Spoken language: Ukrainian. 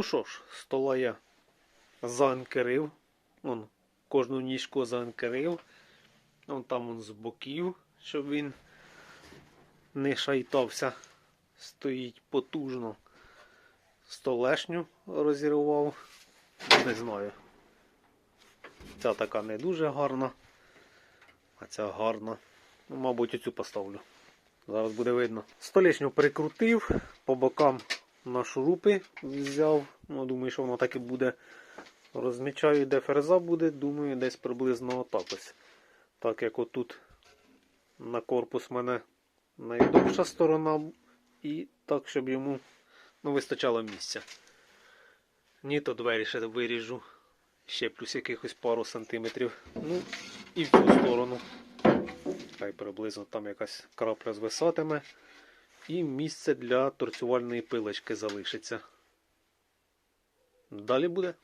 Ну що ж, стола я заанкерив. Вон, кожну ніжку заанкерив. Вон там вон з боків, щоб він не шайтався. Стоїть потужно. Столешню розірвав. Не знаю. Ця така не дуже гарна. А ця гарна. Ну, мабуть, оцю поставлю. Зараз буде видно. Столішню прикрутив, по бокам на шурупи взяв. Ну, думаю, що воно так і буде. Розмічаю, де ферза буде, думаю, десь приблизно отак ось. Так як отут на корпус мене найдовша сторона, і так, щоб йому ну, вистачало місця. Ні, то двері ще виріжу. Ще плюс якихось пару сантиметрів. Ну, і в цю сторону. Хай приблизно там якась крапля звисатиме. І місце для торцювальної пилочки залишиться. Далі буде.